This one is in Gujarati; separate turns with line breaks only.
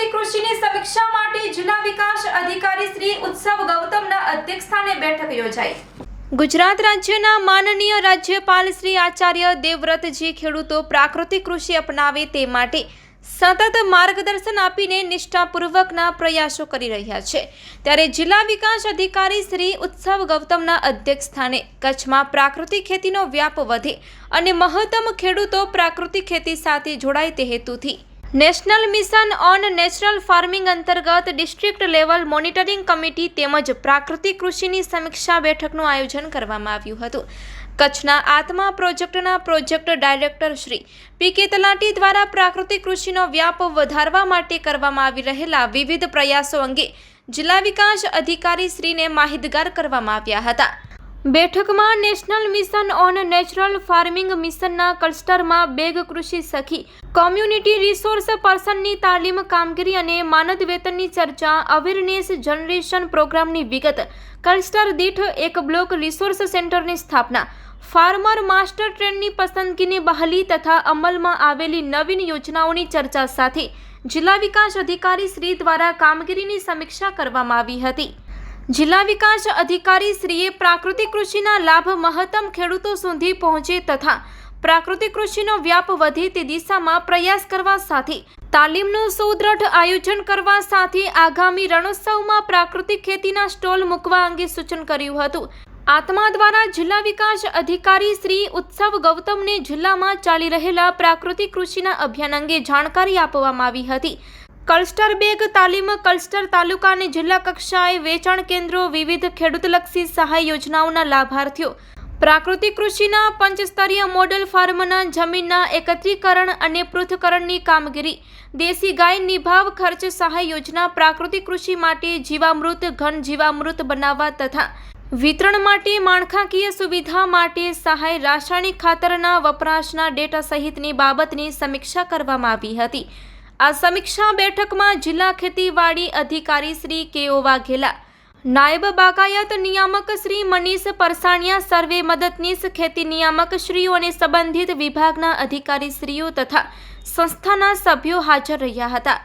વખતે કૃષિની સમીક્ષા માટે જિલ્લા વિકાસ અધિકારી શ્રી ઉત્સવ ગૌતમના અધ્યક્ષસ્થાને બેઠક યોજાઈ. ગુજરાત રાજ્યના માનનીય રાજ્યપાલ શ્રી આચાર્ય દેવવ્રતજી ખેડૂતો પ્રાકૃતિક કૃષિ અપનાવે તે માટે સતત માર્ગદર્શન આપીને નિષ્ઠાપૂર્વકના પ્રયાસો કરી રહ્યા છે. ત્યારે જિલ્લા વિકાસ અધિકારી શ્રી ઉત્સવ ગૌતમના અધ્યક્ષસ્થાને કચ્છમાં પ્રાકૃતિક ખેતીનો વ્યાપ વધે અને મહત્તમ ખેડૂતો પ્રાકૃતિક ખેતી સાથે જોડાય તે હેતુથી national mission on natural farming અંતર્ગત ડિસ્ટ્રિક્ટ લેવલ મોનિટરિંગ કમિટી તેમજ પ્રાકૃતિક કૃષિની સમીક્ષા બેઠકનું આયોજન કરવામાં આવ્યું હતું. કચ્છના આત્મા પ્રોજેક્ટના પ્રોજેક્ટ ડાયરેક્ટર શ્રી પી કે તલાટી દ્વારા પ્રાકૃતિક કૃષિનો વ્યાપ વધારવા માટે કરવામાં આવી રહેલા વિવિધ પ્રયાસો અંગે જિલ્લા વિકાસ અધિકારી શ્રીને માહિતગાર કરવામાં આવ્યા હતા. બેઠકમાં national mission on natural farming મિશનના ક્લસ્ટરમાં બેગ કૃષિ સખી. કોમ્યુનિટી રિસોર્સ પર્સનની તાલીમ, કામગીરી અને માનદ વેતનની ચર્ચા, અવેરનેસ જનરેશન પ્રોગ્રામની વિગત, ક્લસ્ટર દીઠ એક બ્લોક રિસોર્સ સેન્ટરની સ્થાપના, ફાર્મર માસ્ટર ટ્રેનની પસંદગીની બહાલી તથા અમલમાં આવેલી નવીન યોજનાઓની ચર્ચા સાથે જિલ્લા વિકાસ અધિકારી શ્રી દ્વારા કામગીરીની સમીક્ષા કરવામાં આવી હતી. જિલ્લા વિકાસ અધિકારી શ્રીએ પ્રાકૃતિક કૃષિના લાભ મહત્તમ ખેડૂતો સુધી પહોંચે તથા પ્રાકૃતિક કૃષિનો વ્યાપ વધે તે દિશામાં પ્રયાસ કરવા સાથે તાલીમનું સુદ્રઢ આયોજન કરવા સાથે આગામી રણોત્સવમાં પ્રાકૃતિક ખેતીના સ્ટોલ મૂકવા અંગે સૂચન કર્યું હતું. આત્મા દ્વારા જિલ્લા વિકાસ અધિકારી શ્રી ઉત્સવ ગૌતમને જિલ્લામાં ચાલી રહેલા પ્રાકૃતિક કૃષિના અભિયાન અંગે જાણકારી આપવામાં આવી હતી. કલસ્ટર બેગ તાલીમ કલ્સ્ટર તાલુકા અને જિલ્લા કક્ષાએ વેચાણ કેન્દ્રો વિવિધ ખેડૂતલક્ષી સહાય યોજનાઓના લાભાર્થીઓ. પ્રાકૃતિક કૃષિના પંચસ્તરીય મોડેલ ફાર્મના જમીનના એકત્રીકરણ અને પૃથ્થકરણની કામગીરી. દેશી ગાય નિભાવ ખર્ચ સહાય યોજના પ્રાકૃતિક કૃષિ માટે જીવામૃત, ઘન જીવામૃત બનાવવા તથા વિતરણ માટે માળખાકીય સુવિધા માટે સહાય રાસાયણિક ખાતરના વપરાશના ડેટા સહિતની બાબતની સમીક્ષા કરવામાં આવી હતી. આ સમીક્ષા બેઠકમાં જિલ્લા ખેતીવાડી અધિકારી શ્રી કેઓ વાઘેલા, નાયબ બાગાયત નિયામક શ્રી મનીષ પરસાણિયા, સર્વે મદદનીશ ખેતી નિયામક શ્રીઓ અને સંબંધિત વિભાગના અધિકારી શ્રીઓ તથા સંસ્થાના સભ્યો હાજર રહ્યા હતા.